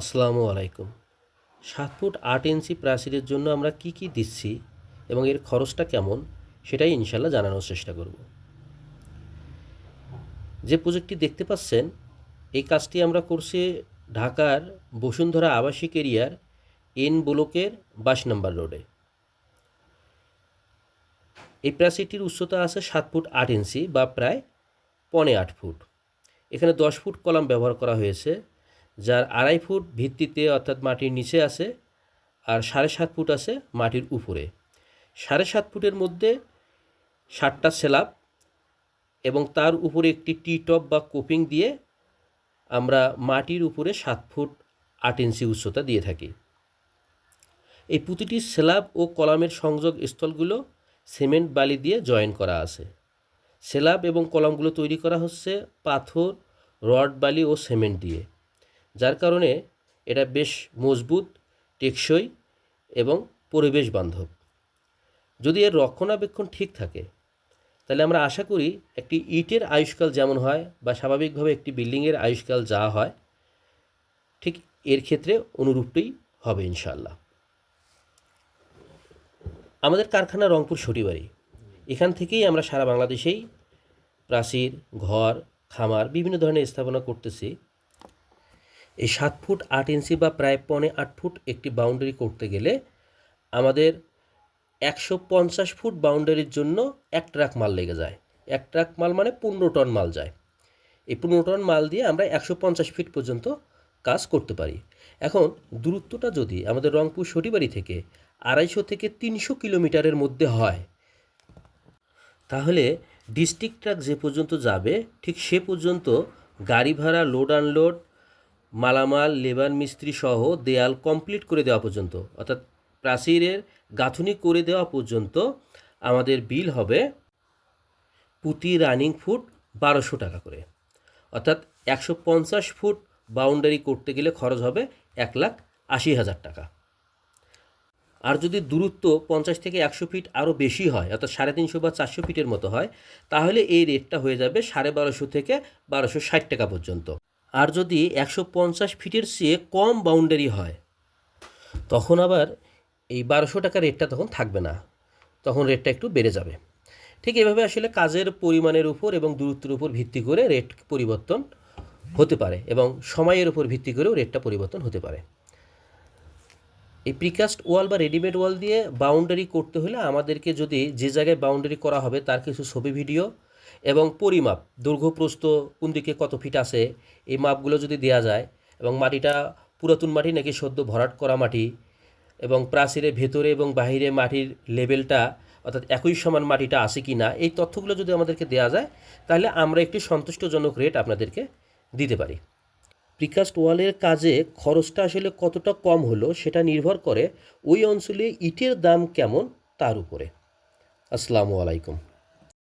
আসসালামু আলাইকুম। সাত ফুট আট ইঞ্চি প্রাচীরের জন্য আমরা কি কি দিচ্ছি এবং এর খরচটা কেমন সেটাই ইনশাল্লাহ জানানোর চেষ্টা করব। যে প্রজেক্টটি দেখতে পাচ্ছেন, এই কাজটি আমরা করছি ঢাকার বসুন্ধরা আবাসিক এরিয়ার এন ব্লকের বাস নাম্বার রোডে। এই প্রাচীরটির উচ্চতা আছে সাত ফুট আট ইঞ্চি বা প্রায় পনে আট ফুট। এখানে দশ ফুট কলাম ব্যবহার করা হয়েছে। যার আড়াই ফুট ভিত্তিতে অর্থাৎ মাটির নিচে আছে আর সাড়ে সাত ফুট আছে মাটির উপরে। সাড়ে সাত ফুটের মধ্যে ষাটটা স্ল্যাব এবং তার উপরে একটি টি টপ বা কোপিং দিয়ে আমরা মাটির উপরে সাত ফুট আট ইঞ্চি উচ্চতা দিয়ে থাকি। এই প্রতিটি স্ল্যাব ও কলামের সংযোগ স্থলগুলো সিমেন্ট বালি দিয়ে জয়েন করা আছে। স্ল্যাব এবং কলামগুলো তৈরি করা হচ্ছে পাথর, রড, বালি ও সিমেন্ট দিয়ে। যার কারণে এটা বেশ মজবুত, টেকসই এবং পরিবেশ বান্ধব। যদি এর রক্ষণাবেক্ষণ ঠিক থাকে, তাহলে আমরা আশা করি একটি ইটের আয়ুষ্কাল যেমন হয় বা স্বাভাবিকভাবে একটি বিল্ডিংয়ের আয়ুষ্কাল যা হয়, ঠিক এর ক্ষেত্রে অনুরূপটাই হবে ইনশাল্লাহ আমাদের কারখানা রংপুর সটিবাড়ি। এখান থেকেই আমরা সারা বাংলাদেশেই প্রাচীর, ঘর, খামার, বিভিন্ন ধরনের স্থাপনা করতেছি। এই সাত ফুট আট ইঞ্চি বা প্রায় পনে আট ফুট একটি বাউন্ডারি করতে গেলে আমাদের একশো পঞ্চাশ ফুট বাউন্ডারির জন্য এক ট্রাক মাল লেগে যায়। এক ট্রাক মাল মানে পনেরো টন মাল যায়। এই পনেরো টন মাল দিয়ে আমরা একশো পঞ্চাশ ফিট পর্যন্ত কাজ করতে পারি। এখন দূরত্বটা যদি আমাদের রংপুর সটিবাড়ি থেকে আড়াইশো থেকে তিনশো কিলোমিটারের মধ্যে হয়, তাহলে ডিস্ট্রিক্ট ট্রাক যে পর্যন্ত যাবে, ঠিক সে পর্যন্ত গাড়ি ভাড়া লোড আনলোড মালামাল, লেবার মিস্ত্রি সহ দেয়াল কমপ্লিট করে দেওয়া পর্যন্ত, অর্থাৎ প্রাচীরের গাঁথুনি করে দেওয়া পর্যন্ত আমাদের বিল হবে প্রতি রানিং ফুট বারোশো টাকা করে। অর্থাৎ একশো পঞ্চাশ ফুট বাউন্ডারি করতে গেলে খরচ হবে এক লাখ আশি হাজার টাকা। আর যদি দূরত্ব পঞ্চাশ থেকে একশো ফিট আরও বেশি হয়, অর্থাৎ সাড়ে তিনশো বা চারশো ফিটের মতো হয়, তাহলে এই রেটটা হয়ে যাবে সাড়ে বারোশো থেকে বারোশো ষাট টাকা পর্যন্ত। আর যদি একশো পঞ্চাশ ফিটের চেয়ে কম বাউন্ডারি হয়, তখন আবার এই বারোশো টাকা রেটটা তখন থাকবে না। তখন রেটটা একটু বেড়ে যাবে। ঠিক এভাবে আসলে কাজের পরিমাণের উপর এবং দূরত্বের উপর ভিত্তি করে রেট পরিবর্তন হতে পারে এবং সময়ের উপর ভিত্তি করেও রেটটা পরিবর্তন হতে পারে। এই প্রিকাস্ট ওয়াল বা রেডিমেড ওয়াল দিয়ে বাউন্ডারি করতে হলে আমাদেরকে যদি যে জায়গায় বাউন্ডারি করা হবে, তার কিছু ছবি ভিডিও এবং পরিমাপ দৈর্ঘ্য কোন দিকে কত ফিট আছে, এই মাপগুলো যদি দেওয়া যায় এবং মাটিটা পুরাতন মাটি নাকি সদ্য ভরাট করা মাটি এবং প্রাচীরের ভেতরে এবং বাহিরে মাটির লেভেলটা অর্থাৎ একই সমান মাটিটা আছে কি না, এই তথ্যগুলো যদি আমাদেরকে দেওয়া যায়, তাহলে আমরা একটি সন্তুষ্টজনক রেট আপনাদেরকে দিতে পারি। প্রিকাস্ট ওয়ালের কাজে খরচটা আসলে কতটা কম হলো সেটা নির্ভর করে ওই অঞ্চলে ইটের দাম কেমন, তার উপরে। আসসালামু আলাইকুম।